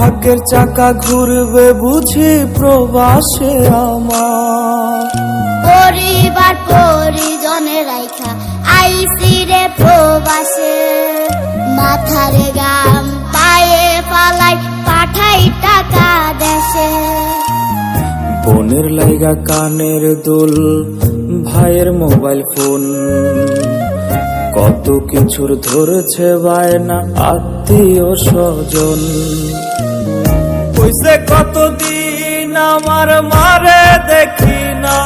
ভাগ্যের চাকা ঘুরবে বুঝি প্রবাসে আমার। পরিবার পরিজনে রাইখা আইসি রে প্রবাসে। মাথারে গাম পায়ে পালাই পাঠাই টাকা দেশে। বোনের লাইগা কানের দুল ভাইয়ের মোবাইল ফোন। কত কিছুর ধরেছে বায়না আত্মীয় স্বজন। কইছে কতদিন আমার মারে দেখি না।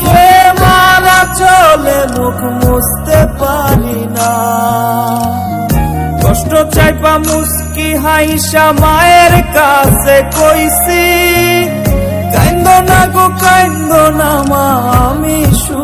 কে মারা চলে মুখ মুছতে পারি না। কষ্ট চাইপা মুস্কি হাইসা মায়ের কাছে কইছি কান্দ না গো কান্দ না মা, আমি সুখে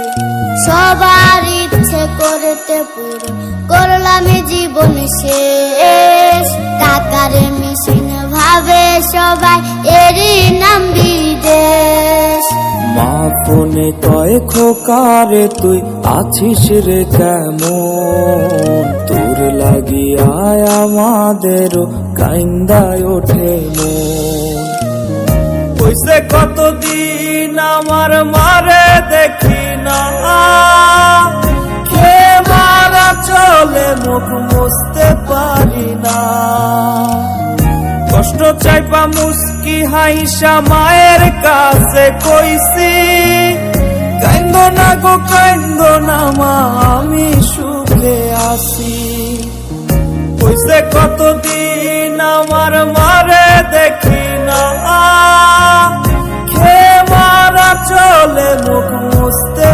সবার ইচ্ছে করতে পুরো। করলাম জীবন শেষ। টাকার মেশিন ভাবে সবাই এরই নাম বিদেশ। মা ফোনে কয় খোকারে তুই আছিস রে কেমন? তোর লাগিয়া আমাদের কাইন্দায় ওঠে মন। কইছে কতদিন আমার মারে দেখি? কে মারা চলে মুখ মুছতে পারি না। কষ্ট চাইপা মুস্কি হাইসা মায়ের কাছে কইছি কান্দ না গো কান্দ না মা, আমি সুখে আছি। কইছে কতদিন আমার মারে দেখি না। খে মারা চলে মুখ মুছতে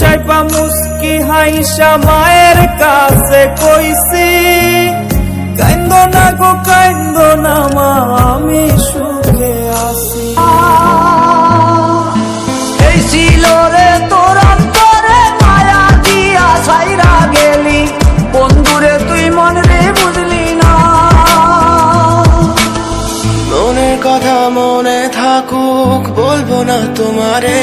চাইপা মুস্কি হাইসা মায়ের কাছে কইছি কান্দ না গো কান্দ না মা আমি সুখে আছি। এই ছিল রে তোর অন্তরে মায়া দিয়া সাইরা গেলি। বন্ধুরে তুই মন রে বুঝলি না। মনের কথা মনে থাকুক বলব না তোমারে।